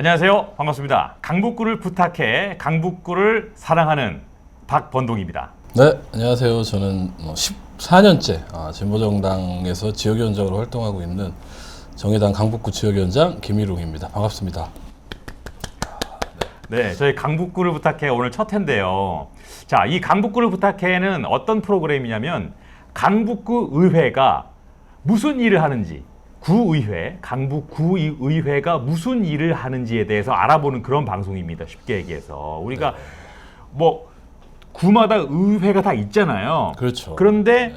안녕하세요. 반갑습니다. 강북구를 부탁해 강북구를 사랑하는 박번동입니다. 네, 안녕하세요. 저는 14년째 아, 진보정당에서 지역위원장으로 활동하고 있는 정의당 강북구 지역위원장 김일웅입니다. 반갑습니다. 네, 저희 강북구를 부탁해 오늘 첫 회인데요. 자, 이 강북구를 부탁해는 어떤 프로그램이냐면 강북구 의회가 무슨 일을 하는지 구의회, 강북 구의회가 무슨 일을 하는지에 대해서 알아보는 그런 방송입니다. 쉽게 얘기해서 우리가 뭐 구마다 의회가 다 있잖아요. 그렇죠. 그런데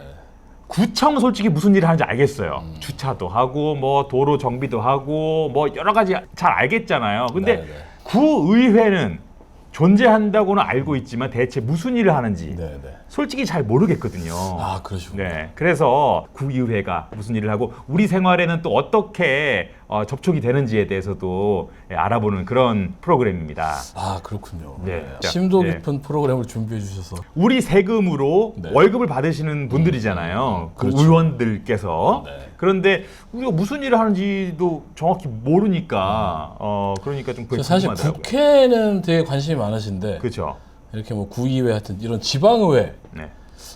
구청 솔직히 무슨 일을 하는지 알겠어요. 주차도 하고 뭐 도로 정비도 하고 뭐 여러 가지 잘 알겠잖아요. 근데 네, 네. 구의회는 존재한다고는 알고 있지만 대체 무슨 일을 하는지 네, 네. 솔직히 잘 모르겠거든요. 아, 그러시군요. 네, 그래서 구의회가 무슨 일을 하고 우리 생활에는 또 어떻게 어, 접촉이 되는지에 대해서도 예, 알아보는 그런 프로그램입니다. 아, 그렇군요. 네. 네. 심도 네. 깊은 프로그램을 준비해 주셔서 우리 세금으로 네. 월급을 받으시는 분들이잖아요. 그 그렇죠. 의원들께서. 네. 그런데 우리가 무슨 일을 하는지도 정확히 모르니까 어 그러니까 좀 그게 사실 궁금하더라고요. 국회는 되게 관심이 많으신데 그렇죠. 이렇게 뭐 구의회 하여튼 이런 지방의회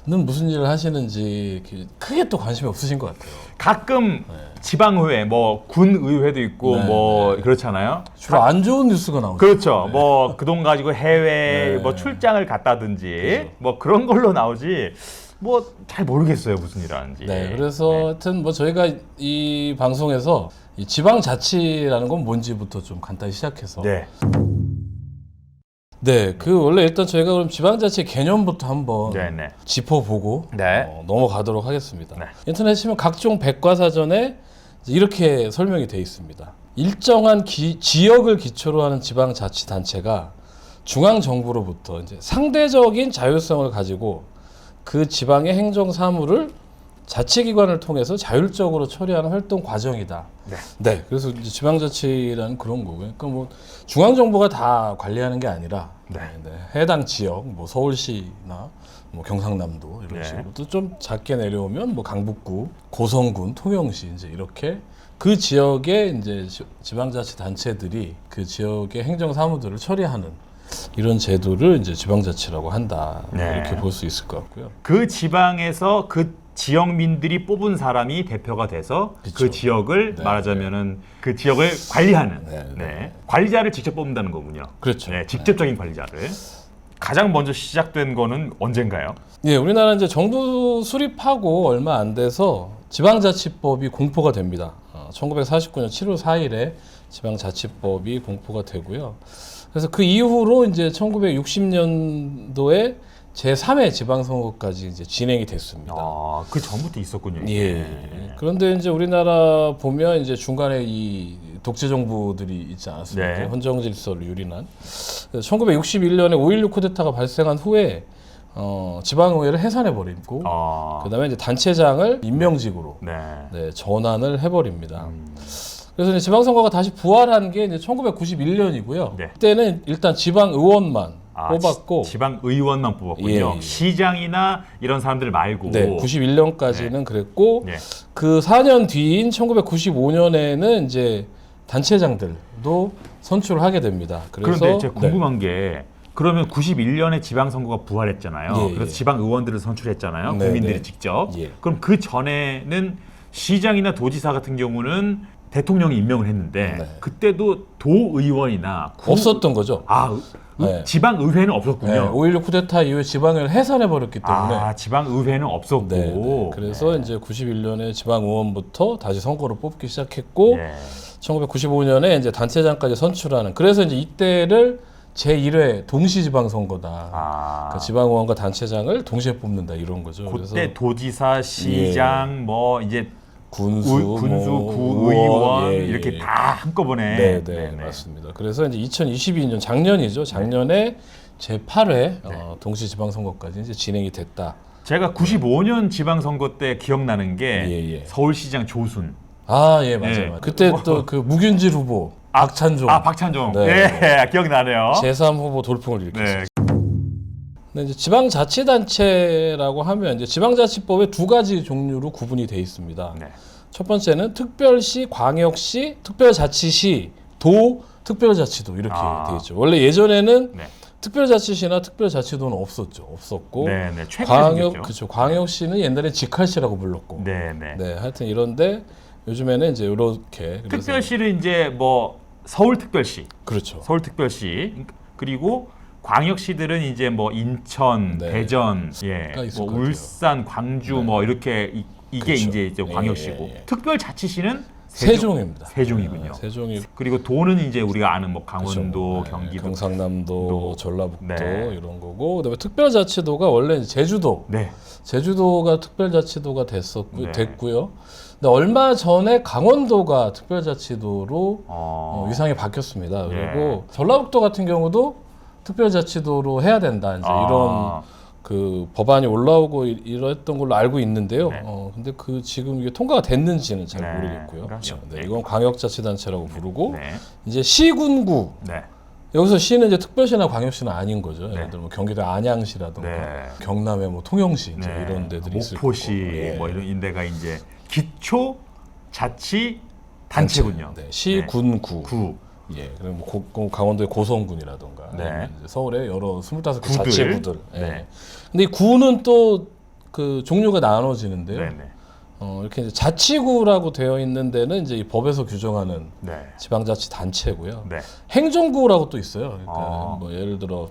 는 네. 무슨 일을 하시는지 이렇게 크게 또 관심이 없으신 것 같아요. 가끔 지방의회, 뭐 군의회도 있고 네, 뭐 그렇잖아요. 주로 안 좋은 뉴스가 나오죠. 그렇죠. 뭐 그 돈 가지고 해외 네. 뭐 출장을 갔다든지 그렇죠. 뭐 그런 걸로 나오지. 뭐 잘 모르겠어요 무슨 일 하는지. 네, 그래서 하여튼 뭐 저희가 이 방송에서 이 지방자치라는 건 뭔지부터 좀 간단히 시작해서 네. 네, 그 원래 일단 저희가 그럼 지방자치 개념부터 한번 네, 네. 짚어보고 네. 어, 넘어가도록 하겠습니다. 네. 인터넷 치면 각종 백과사전에 이렇게 설명이 되어 있습니다. 일정한 기- 지역을 기초로 하는 지방자치단체가 중앙 정부로부터 이제 상대적인 자율성을 가지고 그 지방의 행정 사무를 자치기관을 통해서 자율적으로 처리하는 활동 과정이다. 네. 그래서 이제 지방자치라는 그런 거고요. 그러니까 뭐 중앙 정부가 다 관리하는 게 아니라 네. 네, 해당 지역, 뭐 서울시나 뭐 경상남도 이런 네. 식으로 또 좀 작게 내려오면 뭐 강북구, 고성군, 통영시 이제 이렇게 그 지역의 이제 지- 지방자치 단체들이 그 지역의 행정 사무들을 처리하는 이런 제도를 이제 지방자치라고 한다 네. 이렇게 볼 수 있을 것 같고요. 그 지방에서 그 지역민들이 뽑은 사람이 대표가 돼서 그 그쵸. 지역을 네, 말하자면은 그 지역을 관리하는 네, 네, 네. 관리자를 직접 뽑는다는 거군요. 그렇죠. 네, 직접적인 관리자를 가장 먼저 시작된 거는 언젠가요? 예, 우리나라 이제 정부 수립하고 얼마 안 돼서 지방자치법이 공포가 됩니다. 어, 1949년 7월 4일에 지방자치법이 공포가 되고요. 그래서 그 이후로 이제 1960년도에 제 3회 지방선거까지 이제 진행이 됐습니다. 아, 그 전부터 있었군요. 예. 이게. 예. 그런데 이제 우리나라 보면 이제 중간에 이 독재 정부들이 있지 않았습니까? 네. 헌정 질서를 유린한. 1961년에 5.16 쿠데타가 발생한 후에 어, 지방의회를 해산해 버리고 아, 그다음에 이제 단체장을 임명직으로 네. 네, 전환을 해버립니다. 그래서 이제 지방선거가 다시 부활한 게 이제 1991년이고요. 네. 그때는 일단 지방 의원만 아, 뽑았고 지, 방 의원만 뽑았군요. 예, 예. 시장이나 이런 사람들 말고. 네, 91년까지는 그랬고 네. 그 4년 뒤인 1995년에는 이제 단체장들도 선출을 하게 됩니다. 그래서 그런데 제가 네. 궁금한 게 그러면 91년에 지방선거가 부활했잖아요. 예, 그래서 예. 지방 의원들을 선출했잖아요. 네, 국민들이 네. 직접. 예. 그럼 그 전에는 시장이나 도지사 같은 경우는 대통령이 임명을 했는데 네. 그때도 도의원이나 구- 없었던 거죠. 아 의- 네. 지방 의회는 네, 없었군요. 5.16 쿠데타 이후에 지방을 해산해 버렸기 때문에 아 지방 의회는 없었고. 네, 네. 그래서 이제 91년에 지방 의원부터 다시 선거를 뽑기 시작했고 예. 1995년에 이제 단체장까지 선출하는 그래서 이제 이때를 제1회 동시지방선거다. 아그 지방의원과 단체장을 동시에 뽑는다 이런 거죠. 그때 도지사, 시장, 뭐 이제 군수, 의- 군수, 뭐 예, 예, 이렇게 예. 다 한꺼번에. 네, 네, 네네. 맞습니다. 그래서 이제 2022년 작년이죠. 작년에 제 8회 어, 동시 지방선거까지 이제 진행이 됐다. 제가 95년 지방선거 때 기억나는 게 예, 예. 서울시장 조순. 아, 예, 맞아요. 네. 맞아요. 그때 또그 무균질 후보 박찬종 아 박찬종. 네. 예, 기억나네요. 제3 후보 돌풍을 일으켰어요. 네. 근데 이제 지방자치단체라고 하면 이제 지방자치법에 두 가지 종류로 구분이 돼 있습니다. 네. 첫 번째는 특별시, 광역시, 특별자치시, 도, 특별자치도 이렇게 아. 돼 있죠. 원래 예전에는 네. 특별자치시나 특별자치도는 없었죠. 없었고 네, 네. 최근에 광역 생겼죠. 그렇죠. 광역시는 옛날에 직할시라고 불렀고. 네. 네, 네. 하여튼 이런데 요즘에는 이제 이렇게 그래서- 특별시는 이제 뭐 서울특별시, 그렇죠. 서울특별시 그리고 광역시들은 이제 뭐 인천, 네. 대전, 예, 가 있을 뭐 것 같아요. 울산, 광주 네. 뭐 이렇게 이, 게 그렇죠. 이제, 이제 예, 광역시고 예, 예. 특별자치시는 세종입니다. 세종이군요. 네, 세종이 그리고 도는 이제 우리가 아는 뭐 강원도, 그렇죠. 네, 경기도, 경상남도, 도. 전라북도 네. 이런 거고 그다음에 특별자치도가 원래 이제 제주도 네, 제주도가 특별자치도가 됐었고 네. 됐고요. 근데 얼마 전에 강원도가 특별자치도로 어, 어, 위상이 바뀌었습니다. 예. 그리고 전라북도 같은 경우도 특별자치도로 해야 된다. 이제 아, 이런 그 법안이 올라오고 이- 이랬던 걸로 알고 있는데요. 네. 어, 근데 그 지금 이게 통과가 됐는지는 잘 네, 모르겠고요. 그렇죠. 네, 네. 이건 광역자치단체라고 부르고 네, 이제 시군구 네, 여기서 시는 이제 특별시나 광역시는 아닌 거죠. 네. 예를 들면 경기도 안양시라든가 네. 경남의 뭐 통영시 이제 네. 이런 데들이 있을 목포시. 예. 뭐 이런 인데가 이제 기초 자치 단체군요. 네. 시, 군, 구. 구. 예. 그리고 뭐 고- 고- 강원도의 고성군이라든가 네. 이제 서울의 여러 25개 구들. 자치구들. 예. 네. 근데 이 구는 또 그 종류가 나눠지는데요. 네, 네, 어, 이렇게 이제 자치구라고 되어 있는 데는 이제 이 법에서 규정하는 네, 지방자치 단체고요. 네. 행정구라고 또 있어요. 그러니까 아. 뭐 예를 들어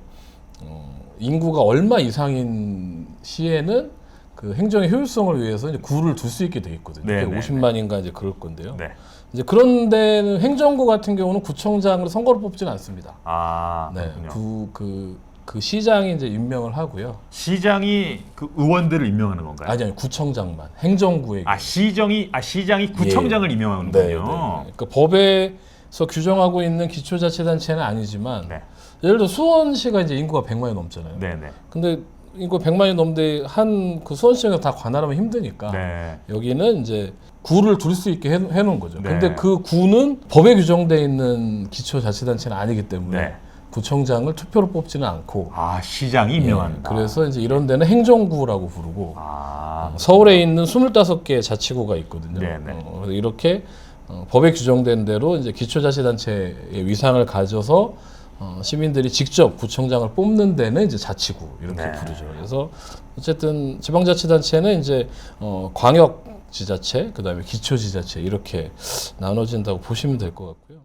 어, 인구가 얼마 이상인 시에는 그 행정의 효율성을 위해서 이제 구를 둘 수 있게 돼 있거든요. 네, 네, 50만인가 이제 그럴 건데요. 네. 이제 그런 데는 행정구 같은 경우는 구청장을 선거로 뽑지는 않습니다. 아, 네, 그렇군요. 그, 그, 그 시장이 이제 임명을 하고요. 시장이 그 의원들을 임명하는 건가요? 아니, 아니, 구청장만. 행정구에. 아, 시정이 아 시장이 구청장을 임명하는 군요. 네, 네. 그러니까 법에서 규정하고 있는 기초자치단체는 아니지만 네, 예를 들어 수원시가 이제 인구가 100만이 넘잖아요. 네, 네. 근데 인구 100만이 넘는데 한 그 수원시장에서 다 관할하면 힘드니까 네. 여기는 이제 구를 둘 수 있게 해, 해놓은 거죠. 네. 근데 그 구는 법에 규정돼 있는 기초자치단체는 아니기 때문에 네. 구청장을 투표로 뽑지는 않고 아, 시장이 임명한다. 예, 그래서 이제 이런 데는 행정구라고 부르고 아, 서울에 있는 25개 자치구가 있거든요. 네, 네. 어, 이렇게 어, 법에 규정된 대로 이제 기초자치단체의 위상을 가져서 어, 시민들이 직접 구청장을 뽑는 데는 이제 자치구 이렇게 네. 부르죠. 그래서 어쨌든 지방자치단체는 이제 어, 광역 지자체, 그다음에 기초지자체 이렇게 나눠진다고 보시면 될 것 같고요.